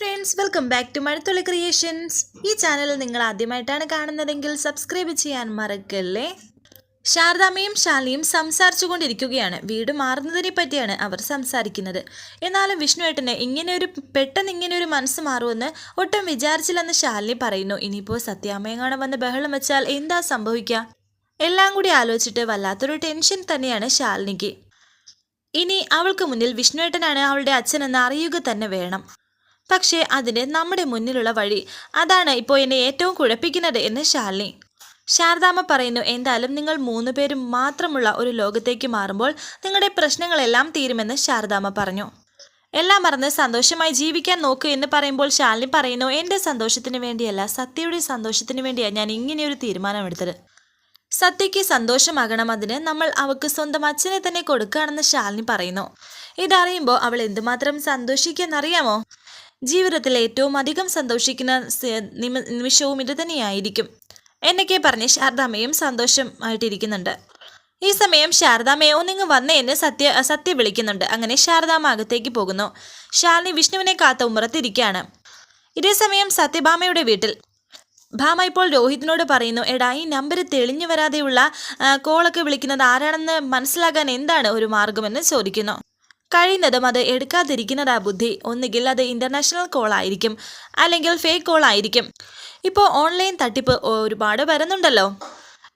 Friends welcome back to Mazhathulli creations ഈ channel നിങ്ങൾ ആദ്യമായിട്ടാണ് കാണുന്നതെങ്കിൽ സബ്സ്ക്രൈബ് ചെയ്യാൻ മറക്കല്ലേ? ശാരദാമ്മയും ശാലിയും സംസാരിച്ചു കൊണ്ടിരിക്കുകയാണ് വീട് മാറുന്നതിനെ പറ്റിയാണ് അവർ സംസാരിക്കുന്നത്. എന്നാലും വിഷ്ണുവേട്ടന് ഇങ്ങനെ ഒരു പെട്ടെന്ന് ഇങ്ങനെ ഒരു മനസ്സ് മാറുമെന്ന് ഒട്ടും വിചാരിച്ചില്ലെന്ന് ശാലിനി പറയുന്നു. ഇനിയിപ്പോൾ സത്യാമ്മയെങ്ങാണ് വന്ന് ബഹളം വെച്ചാൽ എന്താ സംഭവിക്കുക എല്ലാം കൂടി ആലോചിച്ചിട്ട് വല്ലാത്തൊരു ടെൻഷൻ തന്നെയാണ് ശാലിനിക്ക്. ഇനി അവൾക്ക് മുന്നിൽ വിഷ്ണുവേട്ടനാണ് അവളുടെ അച്ഛനെന്ന് അറിയുക തന്നെ വേണം. പക്ഷേ അതിന് നമ്മുടെ മുന്നിലുള്ള വഴി. അതാണ് ഇപ്പോൾ എന്നെ ഏറ്റവും കുഴപ്പിക്കുന്നത് എന്ന് ശാലിനി. ശാരദാമ്മ പറയുന്നു എന്തായാലും നിങ്ങൾ മൂന്ന് പേരും മാത്രമുള്ള ഒരു ലോകത്തേക്ക് മാറുമ്പോൾ നിങ്ങളുടെ പ്രശ്നങ്ങളെല്ലാം തീരുമെന്ന് ശാരദാമ്മ പറഞ്ഞു. എല്ലാം മറന്ന് സന്തോഷമായി ജീവിക്കാൻ നോക്കൂ എന്ന് പറയുമ്പോൾ ശാലിനി പറയുന്നു എന്റെ സന്തോഷത്തിന് വേണ്ടിയല്ല സത്യയുടെ സന്തോഷത്തിന് വേണ്ടിയാണ് ഞാൻ ഇങ്ങനെയൊരു തീരുമാനമെടുത്തത്. സത്യയ്ക്ക് സന്തോഷമാകണം അതിന് നമ്മൾ അവൾക്ക് സ്വന്തം അച്ഛനെ തന്നെ കൊടുക്കുകയാണെന്ന് ശാലിനി പറയുന്നു. ഇതറിയുമ്പോൾ അവൾ എന്തുമാത്രം സന്തോഷിക്കുമെന്നറിയാമോ? ജീവിതത്തിൽ ഏറ്റവും അധികം സന്തോഷിക്കുന്ന നിമിഷവും ഇത് തന്നെയായിരിക്കും. എന്നൊക്കെ പറഞ്ഞ് ശാരദാമ്മയും സന്തോഷമായിട്ടിരിക്കുന്നുണ്ട്. ഈ സമയം ശാരദാമ്മയെ ഒന്നിങ്ങ് വന്നേ എന്ന് സത്യ സത്യ വിളിക്കുന്നുണ്ട്. അങ്ങനെ ശാരദാമ്മ അകത്തേക്ക് പോകുന്നു. ശാലിനി വിഷ്ണുവിനെ കാത്ത ഉമ്മറത്തിരിക്കുകയാണ് ഇതേ സമയം സത്യഭാമയുടെ വീട്ടിൽ ഭാമ ഇപ്പോൾ രോഹിതിനോട് പറയുന്നു എടാ ഈ നമ്പർ തെളിഞ്ഞു വരാതെയുള്ള കോളൊക്കെ വിളിക്കുന്നത് ആരാണെന്ന് മനസ്സിലാക്കാൻ എന്താണ് ഒരു മാർഗമെന്ന് ചോദിക്കുന്നു. കഴിയുന്നതും അത് എടുക്കാതിരിക്കുന്നതാ ബുദ്ധി. ഒന്നുകിൽ അത് ഇന്റർനാഷണൽ കോൾ ആയിരിക്കും അല്ലെങ്കിൽ ഫേക്ക് കോൾ ആയിരിക്കും. ഇപ്പോൾ ഓൺലൈൻ തട്ടിപ്പ് ഒരുപാട് വരുന്നുണ്ടല്ലോ.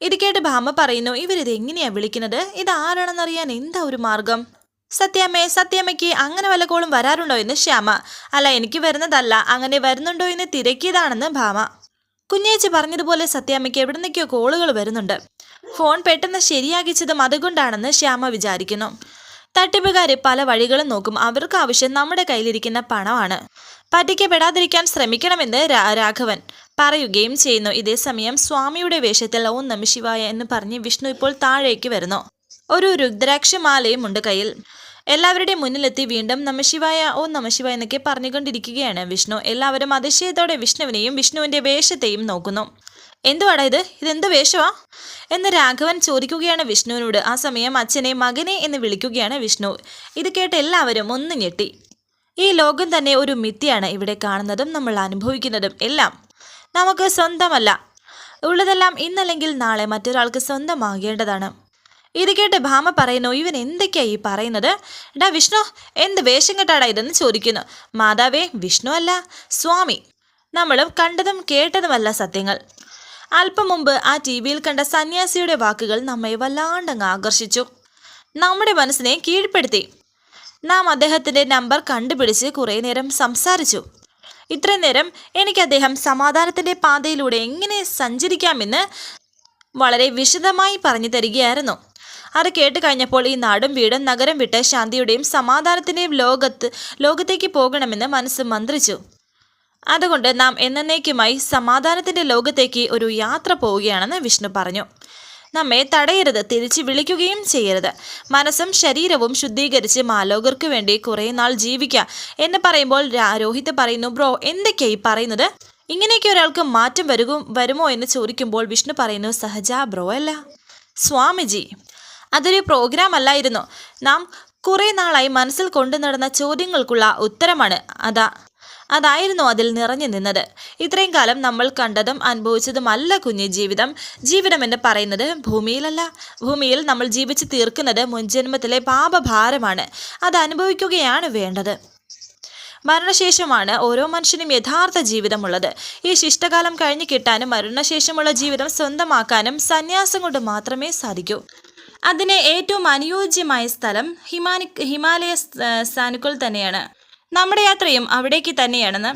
ഇത് കേട്ട് ഭാമ പറയുന്നു ഇവരിത് എങ്ങനെയാ വിളിക്കുന്നത്? ഇത് ആരാണെന്നറിയാൻ എന്താ ഒരു മാർഗം? സത്യാമ്മേ സത്യാമ്മയ്ക്ക് അങ്ങനെ വല്ല കോളും വരാറുണ്ടോ? എന്ന് ശ്യാമ. അല്ല എനിക്ക് വരുന്നതല്ല അങ്ങനെ വരുന്നുണ്ടോ എന്ന് തിരക്കിയതാണെന്ന് ഭാമ. കുഞ്ഞേച്ചി പറഞ്ഞതുപോലെ സത്യാമ്മയ്ക്ക് എവിടെ നിന്നൊക്കെയോ കോളുകൾ വരുന്നുണ്ട്. ഫോൺ പെട്ടെന്ന് ശരിയാക്കിച്ചതും അതുകൊണ്ടാണെന്ന് ശ്യാമ വിചാരിക്കുന്നു. തട്ടിപ്പുകാര് പല വഴികളും നോക്കും. അവർക്ക് ആവശ്യം നമ്മുടെ കയ്യിലിരിക്കുന്ന പണമാണ്. പറ്റിക്കപ്പെടാതിരിക്കാൻ ശ്രമിക്കണമെന്ന് രാഘവൻ പറയുകയും ചെയ്യുന്നു. ഇതേ സമയം സ്വാമിയുടെ വേഷത്തിൽ ഓം നമ ശിവായ എന്ന് പറഞ്ഞ് വിഷ്ണു ഇപ്പോൾ താഴേക്ക് വരുന്നു. ഒരു രുദ്രാക്ഷമാലയും ഉണ്ട് കയ്യിൽ. എല്ലാവരുടെയും മുന്നിലെത്തി വീണ്ടും നമശിവായ ഓ നമശിവായ എന്നൊക്കെ പറഞ്ഞുകൊണ്ടിരിക്കുകയാണ് വിഷ്ണു. എല്ലാവരും അതിശയത്തോടെ വിഷ്ണുവിനെയും വിഷ്ണുവിന്റെ വേഷത്തെയും നോക്കുന്നു. എന്തുവാടാ ഇത്? ഇതെന്ത് വേഷമാ എന്ന് രാഘവൻ ചോദിക്കുകയാണ് വിഷ്ണുവിനോട്. ആ സമയം അച്ഛനെ മകനെ എന്ന് വിളിക്കുകയാണ് വിഷ്ണു. ഇത് കേട്ട് എല്ലാവരും ഒന്ന് ഞെട്ടി. ഈ ലോകം തന്നെ ഒരു മിഥ്യയാണ് ഇവിടെ കാണുന്നതും നമ്മൾ അനുഭവിക്കുന്നതും എല്ലാം. നമുക്ക് സ്വന്തമല്ല. ഉള്ളതെല്ലാം ഇന്നല്ലെങ്കിൽ നാളെ മറ്റൊരാൾക്ക് സ്വന്തമാകേണ്ടതാണ്. ഇത് കേട്ട് ഭാമ പറയുന്നു ഇവൻ എന്തൊക്കെയാ ഈ പറയുന്നത്? ഡാ വിഷ്ണു എന്ത് വേഷം കെട്ടാടാ ഇതെന്ന് ചോദിക്കുന്നു. മാതാവേ വിഷ്ണു അല്ല സ്വാമി. നമ്മളും കണ്ടതും കേട്ടതുമല്ല സത്യങ്ങൾ. അല്പം മുമ്പ് ആ ടി വിയിൽ കണ്ട സന്യാസിയുടെ വാക്കുകൾ നമ്മെ വല്ലാണ്ടങ്ങ് ആകർഷിച്ചു. നമ്മുടെ മനസ്സിനെ കീഴ്പ്പെടുത്തി. നാം അദ്ദേഹത്തിന്റെ നമ്പർ കണ്ടുപിടിച്ച് കുറേ നേരം സംസാരിച്ചു. ഇത്രയും നേരം എനിക്ക് അദ്ദേഹം സമാധാനത്തിന്റെ പാതയിലൂടെ എങ്ങനെ സഞ്ചരിക്കാമെന്ന് വളരെ വിശദമായി പറഞ്ഞു തരികയായിരുന്നു. അത് കേട്ട് കഴിഞ്ഞപ്പോൾ ഈ നാടും വീടും നഗരം വിട്ട് ശാന്തിയുടെയും സമാധാനത്തിന്റെയും ലോകത്ത് ലോകത്തേക്ക് പോകണമെന്ന് മനസ്സ് മന്ത്രിച്ചു. അതുകൊണ്ട് നാം എന്നേക്കുമായി സമാധാനത്തിന്റെ ലോകത്തേക്ക് ഒരു യാത്ര പോവുകയാണെന്ന് വിഷ്ണു പറഞ്ഞു. നമ്മെ തടയരുത് തിരിച്ച് വിളിക്കുകയും ചെയ്യരുത്. മനസ്സും ശരീരവും ശുദ്ധീകരിച്ച് മാലോകർക്ക് വേണ്ടി കുറേ നാൾ ജീവിക്കാം എന്ന് പറയുമ്പോൾ രോഹിത് പറയുന്നു ബ്രോ എന്തൊക്കെയായി പറയുന്നത്? ഇങ്ങനെയൊക്കെ ഒരാൾക്ക് മാറ്റം വരുകും വരുമോ എന്ന് ചോദിക്കുമ്പോൾ വിഷ്ണു പറയുന്നു സഹജ ബ്രോ അല്ല. സ്വാമിജി അതൊരു പ്രോഗ്രാം അല്ലായിരുന്നു. നാം കുറേ നാളായി മനസ്സിൽ കൊണ്ടു നടന്ന ചോദ്യങ്ങൾക്കുള്ള ഉത്തരമാണ്. അതാ അതായിരുന്നു അതിൽ നിറഞ്ഞു നിന്നത്. ഇത്രയും കാലം നമ്മൾ കണ്ടതും അനുഭവിച്ചതുമല്ല കുഞ്ഞു ജീവിതം. ജീവിതം എന്ന് പറയുന്നത് ഭൂമിയിലല്ല. ഭൂമിയിൽ നമ്മൾ ജീവിച്ച് തീർക്കുന്നത് മുൻജന്മത്തിലെ പാപഭാരമാണ്. അത് അനുഭവിക്കുകയാണ് വേണ്ടത്. മരണശേഷമാണ് ഓരോ മനുഷ്യനും യഥാർത്ഥ ജീവിതമുള്ളത്. ഈ ശിഷ്ടകാലം കഴിഞ്ഞു കിട്ടാനും മരണശേഷമുള്ള ജീവിതം സ്വന്തമാക്കാനും സന്യാസം കൊണ്ട് മാത്രമേ സാധിക്കൂ. അതിന് ഏറ്റവും അനുയോജ്യമായ സ്ഥലം ഹിമാനി ഹിമാലയ സാനുക്കൾ തന്നെയാണ്. നമ്മുടെ യാത്രയും അവിടേക്ക് തന്നെയാണെന്ന്.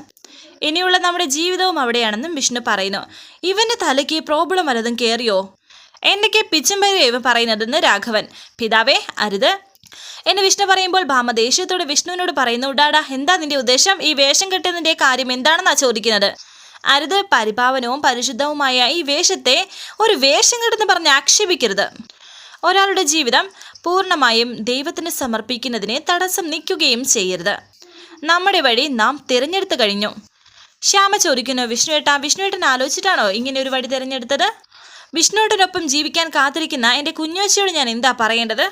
ഇനിയുള്ള നമ്മുടെ ജീവിതവും അവിടെയാണെന്നും വിഷ്ണു പറയുന്നു. ഇവന്റെ തലയ്ക്ക് പ്രോബ്ലം വല്ലതും കയറിയോ എന്നൊക്കെ പിച്ചും ഇവ പറയുന്നതെന്ന് രാഘവൻ. പിതാവേ അരുത്. എന്ന് വിഷ്ണു പറയുമ്പോൾ ഭാമ ദേഷ്യത്തോട് വിഷ്ണുവിനോട് പറയുന്നു ഡാടാ എന്താ നിന്റെ ഉദ്ദേശം? ഈ വേഷം കെട്ടുന്നതിന്റെ കാര്യം എന്താണെന്നാ ചോദിക്കുന്നത്? അരുത് പരിപാവനവും പരിശുദ്ധവുമായ ഈ വേഷത്തെ ഒരു വേഷം കെട്ടെന്ന് പറഞ്ഞ് ആക്ഷേപിക്കരുത്. ഒരാളുടെ ജീവിതം പൂർണമായും ദൈവത്തിന് സമർപ്പിക്കുന്നതിനെ തടസ്സം നിൽക്കുകയും ചെയ്യരുത്. നമ്മുടെ വഴി നാം തിരഞ്ഞെടുത്തു കഴിഞ്ഞു. ശ്യാമ ചോദിക്കുന്നു വിഷ്ണുവേട്ട വിഷ്ണുവേട്ടൻ ആലോചിച്ചിട്ടാണോ ഇങ്ങനെ ഒരു വഴി തിരഞ്ഞെടുത്തത്? വിഷ്ണുവേട്ടനൊപ്പം ജീവിക്കാൻ കാത്തിരിക്കുന്ന എന്റെ കുഞ്ഞുവച്ചയോട് ഞാൻ എന്താ പറയേണ്ടത്?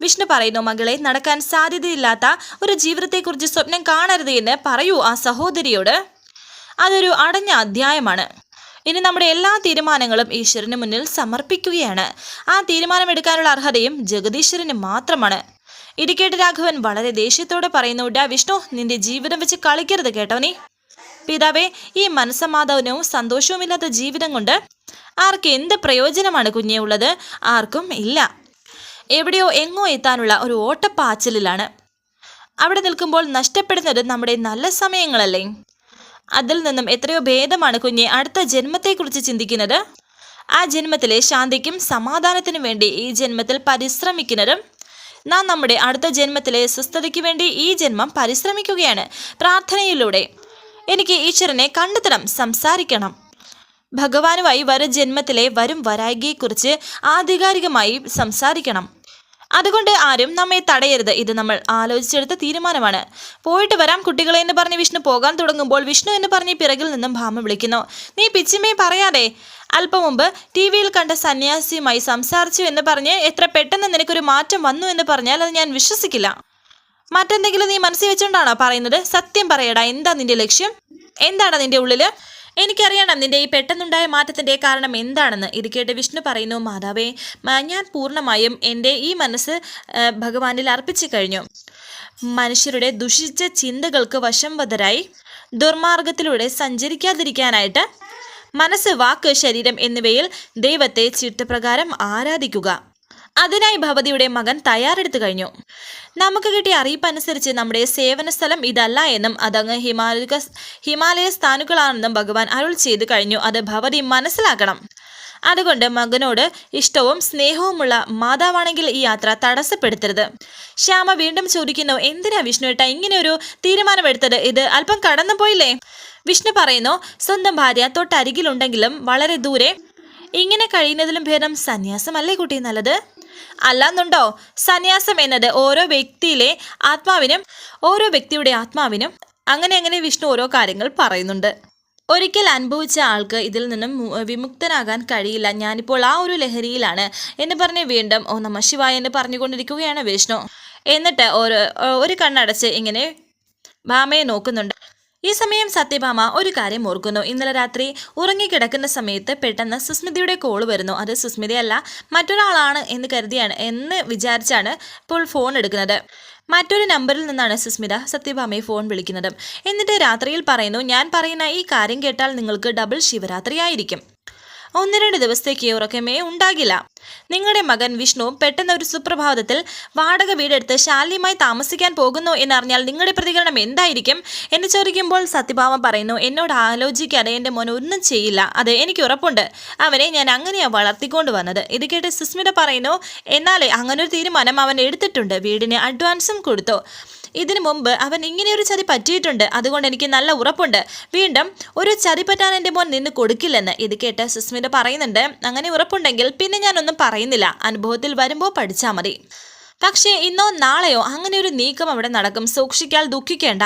വിഷ്ണു പറയുന്നു മകളെ നടക്കാൻ സാധ്യതയില്ലാത്ത ഒരു ജീവിതത്തെക്കുറിച്ച് സ്വപ്നം കാണരുത് എന്ന് പറയൂ ആ സഹോദരിയോട്. അതൊരു അടഞ്ഞ അധ്യായമാണ്. ഇനി നമ്മുടെ എല്ലാ തീരുമാനങ്ങളും ഈശ്വരന് മുന്നിൽ സമർപ്പിക്കുകയാണ്. ആ തീരുമാനമെടുക്കാനുള്ള അർഹതയും ജഗദീശ്വരന് മാത്രമാണ്. ഇരിക്കേട്ട് രാഘവൻ വളരെ ദേഷ്യത്തോടെ പറയുന്നു ഡാ വിഷ്ണു നിന്റെ ജീവിതം വെച്ച് കളിക്കരുത് കേട്ടോ നീ. പിതാവേ ഈ മനസ്സമാധാനവും സന്തോഷവുമില്ലാത്ത ജീവിതം കൊണ്ട് ആർക്ക് എന്ത് പ്രയോജനമാണ് കുഞ്ഞെ ഉള്ളത്? ആർക്കും ഇല്ല. എവിടെയോ എങ്ങോ എത്താനുള്ള ഒരു ഓട്ടപ്പാച്ചിലിലാണ്. അവിടെ നിൽക്കുമ്പോൾ നഷ്ടപ്പെടുന്നത് നമ്മുടെ നല്ല സമയങ്ങളല്ലേ? അതിൽ നിന്നും എത്രയോ ഭേദമാണ് കുഞ്ഞെ അടുത്ത ജന്മത്തെക്കുറിച്ച് ചിന്തിക്കുന്നത്. ആ ജന്മത്തിലെ ശാന്തിക്കും സമാധാനത്തിനും വേണ്ടി ഈ ജന്മത്തിൽ പരിശ്രമിക്കുന്നതും നാം നമ്മുടെ അടുത്ത ജന്മത്തിലെ സ്വസ്ഥതയ്ക്ക് വേണ്ടി ഈ ജന്മം പരിശ്രമിക്കുകയാണ്. പ്രാർത്ഥനയിലൂടെ എനിക്ക് ഈശ്വരനെ കണ്ടെത്തണം സംസാരിക്കണം. ഭഗവാനുമായി വരും ജന്മത്തിലെ വരും വരായികയെക്കുറിച്ച് ആധികാരികമായി സംസാരിക്കണം. അതുകൊണ്ട് ആരും നമ്മെ തടയരുത് ഇത് നമ്മൾ ആലോചിച്ചെടുത്ത തീരുമാനമാണ്. പോയിട്ട് വരാം കുട്ടികളെ എന്ന് പറഞ്ഞ് വിഷ്ണു പോകാൻ തുടങ്ങുമ്പോൾ വിഷ്ണു എന്ന് പറഞ്ഞ് പിറകിൽ നിന്നും ഭാമ വിളിക്കുന്നു. നീ പിച്ചിമേ പറയാതെ അല്പം മുമ്പ് ടി വിയിൽ കണ്ട സന്യാസിയുമായി സംസാരിച്ചു എന്ന് പറഞ്ഞ് എത്ര പെട്ടെന്ന് നിനക്കൊരു മാറ്റം വന്നു എന്ന് പറഞ്ഞാൽ അത് ഞാൻ വിശ്വസിക്കില്ല. മറ്റെന്തെങ്കിലും നീ മനസ്സിൽ വെച്ചുകൊണ്ടാണോ പറയുന്നത്? സത്യം പറയടാ എന്താ നിന്റെ ലക്ഷ്യം? എന്താണ് നിന്റെ ഉള്ളിൽ? എനിക്കറിയണം നിന്റെ ഈ പെട്ടെന്നുണ്ടായ മാറ്റത്തിന്റെ കാരണം എന്താണെന്ന്. ഇത് കേട്ട് വിഷ്ണു പറയുന്നു മാതാവേ ഞാൻ പൂർണമായും എന്റെ ഈ മനസ്സ് ഭഗവാനിൽ അർപ്പിച്ചു കഴിഞ്ഞു. മനുഷ്യരുടെ ദുഷിച്ച ചിന്തകൾക്ക് വശംവതരായി ദുർമാർഗത്തിലൂടെ സഞ്ചരിക്കാതിരിക്കാനായിട്ട് മനസ്സ് വാക്ക് ശരീരം എന്നിവയിൽ ദൈവത്തെ ചിട്ടപ്രകാരം ആരാധിക്കുക. അതിനായി ഭവതിയുടെ മകൻ തയ്യാറെടുത്തു കഴിഞ്ഞു. നമുക്ക് കിട്ടിയ അറിയിപ്പനുസരിച്ച് നമ്മുടെ സേവന സ്ഥലം ഇതല്ല എന്നും അതങ്ങ് ഹിമാലയ ഹിമാലയ സ്ഥാനുക്കളാണെന്നും ഭഗവാൻ അരുൾ ചെയ്തു കഴിഞ്ഞു. അത് ഭവതി മനസ്സിലാക്കണം. അതുകൊണ്ട് മകനോട് ഇഷ്ടവും സ്നേഹവുമുള്ള മാതാവാണെങ്കിൽ ഈ യാത്ര തടസ്സപ്പെടുത്തരുത്. ശ്യാമ വീണ്ടും ചോദിക്കുന്നു എന്തിനാ വിഷ്ണുവേട്ട ഇങ്ങനെ ഒരു തീരുമാനമെടുത്തത്? ഇത് അല്പം കടന്നു പോയില്ലേ വിഷ്ണു പറയുന്നു സ്വന്തം ഭാര്യ തൊട്ടരികിലുണ്ടെങ്കിലും വളരെ ദൂരെ. ഇങ്ങനെ കഴിയുന്നതിലും ഭേദം സന്യാസമല്ലേ കുട്ടി നല്ലത്? അല്ലാന്നുണ്ടോ? സന്യാസം എന്നത് ഓരോ വ്യക്തിയിലെ ആത്മാവിനും ഓരോ വ്യക്തിയുടെ ആത്മാവിനും അങ്ങനെ അങ്ങനെ വിഷ്ണു ഓരോ കാര്യങ്ങൾ പറയുന്നുണ്ട്. ഒരിക്കൽ അനുഭവിച്ച ആൾക്ക് ഇതിൽ നിന്നും വിമുക്തനാകാൻ കഴിയില്ല. ഞാനിപ്പോൾ ആ ഒരു ലഹരിയിലാണ് എന്ന് പറഞ്ഞ് വീണ്ടും ഓ നമ ശിവായ എന്ന് പറഞ്ഞുകൊണ്ടിരിക്കുകയാണ് വിഷ്ണു. എന്നിട്ട് ഒരു ഒരു കണ്ണടച്ച് ഇങ്ങനെ ഭാമയെ നോക്കുന്നുണ്ട്. ഈ സമയം സത്യഭാമ ഒരു കാര്യം ഓർക്കുന്നു. ഇന്നലെ രാത്രി ഉറങ്ങിക്കിടക്കുന്ന സമയത്ത് പെട്ടെന്ന് സുസ്മിതയുടെ കോൾ വരുന്നു. അത് സുസ്മിതയല്ല മറ്റൊരാളാണ് എന്ന് കരുതിയാണ് എന്ന് വിചാരിച്ചാണ് ഇപ്പോൾ ഫോൺ എടുക്കുന്നത്. മറ്റൊരു നമ്പറിൽ നിന്നാണ് സുസ്മിത സത്യഭാമയെ ഫോൺ വിളിക്കുന്നത്. എന്നിട്ട് രാത്രിയിൽ പറയുന്നു ഞാൻ പറയുന്ന ഈ കാര്യം കേട്ടാൽ നിങ്ങൾക്ക് ഡബിൾ ശിവരാത്രിയായിരിക്കും ഒന്ന് രണ്ട് ദിവസത്തേക്ക് ഉറക്കമേ ഉണ്ടാകില്ല. നിങ്ങളുടെ മകൻ വിഷ്ണു പെട്ടെന്ന് ഒരു സുപ്രഭാതത്തിൽ വാടക വീടെടുത്ത് ശാലിയുമായി താമസിക്കാൻ പോകുന്നു എന്നറിഞ്ഞാൽ നിങ്ങളുടെ പ്രതികരണം എന്തായിരിക്കും എന്ന് ചോദിക്കുമ്പോൾ സത്യഭാമ പറയുന്നു എന്നോട് ആലോചിക്കാതെ എന്റെ മോൻ ഒന്നും ചെയ്യില്ല. അത് എനിക്ക് ഉറപ്പുണ്ട്. അവനെ ഞാൻ അങ്ങനെയാണ് വളർത്തിക്കൊണ്ട് വന്നത്. ഇത് കേട്ട് സുസ്മിത പറയുന്നു എന്നാലേ അങ്ങനൊരു തീരുമാനം അവൻ എടുത്തിട്ടുണ്ട്. വീടിന് അഡ്വാൻസും കൊടുത്തു. ഇതിനു മുമ്പ് അവൻ ഇങ്ങനെയൊരു ചതി പറ്റിയിട്ടുണ്ട്. അതുകൊണ്ട് എനിക്ക് നല്ല ഉറപ്പുണ്ട്. വീണ്ടും ഒരു ചതി പറ്റാൻ എന്റെ മോൻ നിന്ന് കൊടുക്കില്ലെന്ന്. ഇത് കേട്ട് സുസ്മിത പറയുന്നുണ്ട് അങ്ങനെ ഉറപ്പുണ്ടെങ്കിൽ പിന്നെ ഞാനൊന്നും പറയുന്നില്ല. അനുഭവത്തിൽ വരുമ്പോൾ പഠിച്ചാൽ മതി. പക്ഷേ ഇന്നോ നാളെയോ അങ്ങനെ ഒരു നീക്കം അവിടെ നടക്കും. സൂക്ഷിക്കാൽ ദുഃഖിക്കേണ്ട.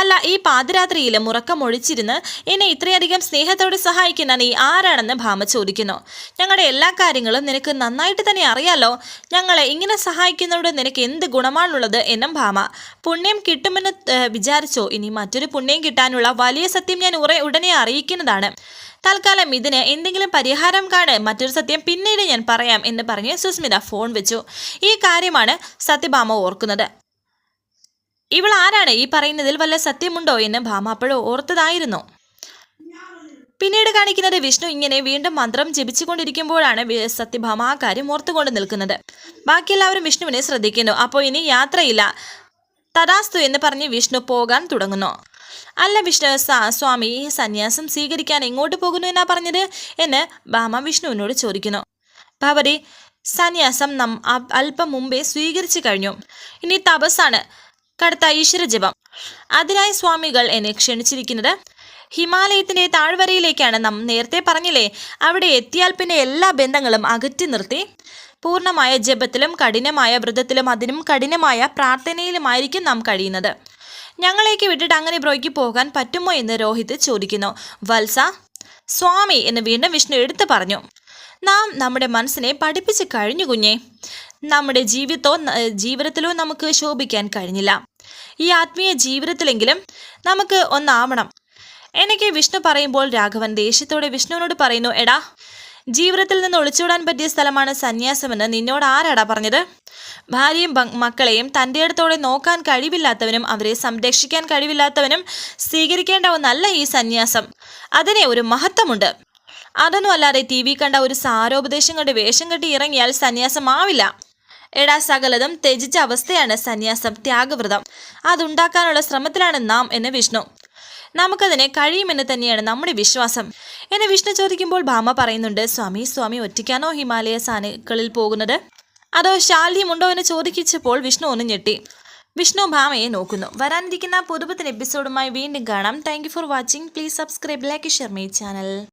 അല്ല ഈ പാതിരാത്രിയിൽ മുറക്കമൊഴിച്ചിരുന്ന് എന്നെ ഇത്രയധികം സ്നേഹത്തോടെ സഹായിക്കുന്ന നീ ആരാണെന്ന് ഭാമ ചോദിക്കുന്നു. ഞങ്ങളുടെ എല്ലാ കാര്യങ്ങളും നിനക്ക് നന്നായിട്ട് തന്നെ അറിയാലോ. ഞങ്ങളെ ഇങ്ങനെ സഹായിക്കുന്നതോട് നിനക്ക് എന്ത് ഗുണമാണുള്ളത് എന്നും ഭാമ. പുണ്യം കിട്ടുമെന്ന് വിചാരിച്ചോ? ഇനി മറ്റൊരു പുണ്യം കിട്ടാനുള്ള വലിയ സത്യം ഞാൻ ഉറ ഉടനെ അറിയിക്കുന്നതാണ്. തൽക്കാലം ഇതിന് എന്തെങ്കിലും പരിഹാരം കാണ് മറ്റൊരു സത്യം പിന്നീട് ഞാൻ പറയാം എന്ന് പറഞ്ഞ് സുസ്മിത ഫോൺ വെച്ചു. ഈ കാര്യമാണ് സത്യഭാമ ഓർക്കുന്നത്. ഇവൾ ആരാണ്? ഈ പറയുന്നതിൽ വല്ല സത്യമുണ്ടോ എന്ന് ഭാമ അപ്പോഴോ ഓർത്തതായിരുന്നു. പിന്നീട് കാണിക്കുന്നത് വിഷ്ണു ഇങ്ങനെ വീണ്ടും മന്ത്രം ജപിച്ചുകൊണ്ടിരിക്കുമ്പോഴാണ് സത്യഭാമ ആ കാര്യം ഓർത്തുകൊണ്ട് നിൽക്കുന്നത്. ബാക്കിയെല്ലാവരും വിഷ്ണുവിനെ ശ്രദ്ധിക്കുന്നു. അപ്പോൾ ഇനി യാത്രയില്ല. തദാസ്തു എന്ന് പറഞ്ഞ് വിഷ്ണു പോകാൻ തുടങ്ങുന്നു. അല്ല വിഷ്ണു സ്വാമി സന്യാസം സ്വീകരിക്കാൻ എങ്ങോട്ട് പോകുന്നു എന്നാ പറഞ്ഞത്? എന്ന് ഭാമ വിഷ്ണുവിനോട് ചോദിക്കുന്നു. ഭവതി സന്യാസം നം അല്പം മുമ്പേ സ്വീകരിച്ചു കഴിഞ്ഞു. ഇനി തപസ്സാണ്. കടുത്ത ഈശ്വര ജപം അതിനായി സ്വാമികൾ എന്നെ ക്ഷണിച്ചിരിക്കുന്നത്. ഹിമാലയത്തിന്റെ താഴ്വരയിലേക്കാണ് നാം നേരത്തെ പറഞ്ഞില്ലേ? അവിടെ എത്തിയാൽ പിന്നെ എല്ലാ ബന്ധങ്ങളും അകറ്റി നിർത്തി. പൂർണമായ ജപത്തിലും കഠിനമായ വ്രതത്തിലും അതിനും കഠിനമായ പ്രാർത്ഥനയിലുമായിരിക്കും നാം കഴിയുന്നത്. ഞങ്ങളേക്ക് വിട്ടിട്ട് അങ്ങനെ ബ്രോയ്ക്ക് പോകാൻ പറ്റുമോ എന്ന് രോഹിത് ചോദിക്കുന്നു. വത്സ സ്വാമി എന്ന് വീണ്ടും വിഷ്ണു എടുത്തു പറഞ്ഞു. നാം നമ്മുടെ മനസ്സിനെ പഠിപ്പിച്ച് കഴിഞ്ഞു കുഞ്ഞെ. നമ്മുടെ ജീവിതത്തോ ജീവിതത്തിലോ നമുക്ക് ശോഭിക്കാൻ കഴിഞ്ഞില്ല. ഈ ആത്മീയ ജീവിതത്തിലെങ്കിലും നമുക്ക് ഒന്നാവണം. എനിക്ക് വിഷ്ണു പറയുമ്പോൾ രാഘവൻ ദേഷ്യത്തോടെ വിഷ്ണുവിനോട് പറയുന്നു എടാ ജീവിതത്തിൽ നിന്ന് ഒളിച്ചോടാൻ പറ്റിയ സ്ഥലമാണ് സന്യാസമെന്ന് നിന്നോട് ആരാടാ പറഞ്ഞത്? ഭാര്യയും മക്കളെയും തന്റെ അടുത്തോടെ നോക്കാൻ കഴിവില്ലാത്തവനും അവരെ സംരക്ഷിക്കാൻ കഴിവില്ലാത്തവനും സ്വീകരിക്കേണ്ട ഒന്നല്ല ഈ സന്യാസം. അതിനെ ഒരു മഹത്വമുണ്ട്. അതൊന്നും അല്ലാതെ ടി വി കണ്ട ഒരു സാരോപദേശം കണ്ട് വേഷം കെട്ടി ഇറങ്ങിയാൽ സന്യാസമാവില്ല. എടാ സകലതും ത്യജിച്ച അവസ്ഥയാണ് സന്യാസം ത്യാഗവ്രതം. അതുണ്ടാക്കാനുള്ള ശ്രമത്തിലാണ് നാം എന്ന് വിഷ്ണു. നമുക്കതിനെ കഴിയുമെന്ന് തന്നെയാണ് നമ്മുടെ വിശ്വാസം. എന്നെ വിഷ്ണു ചോദിക്കുമ്പോൾ ഭാമ പറയുന്നുണ്ട് സ്വാമി സ്വാമി ഒറ്റയ്ക്കാണോ ഹിമാലയ സാനുക്കളിൽ പോകുന്നത്? അതോ ശാല്യമുണ്ടോ എന്ന് ചോദിക്കിച്ചപ്പോൾ വിഷ്ണു ഒന്ന് ഞെട്ടി. വിഷ്ണു ഭാമയെ നോക്കുന്നു. വരാനിരിക്കുന്ന പുതുപത്തിന് എപ്പിസോഡുമായി വീണ്ടും കാണാം. Thank for watching please subscribe like share my channel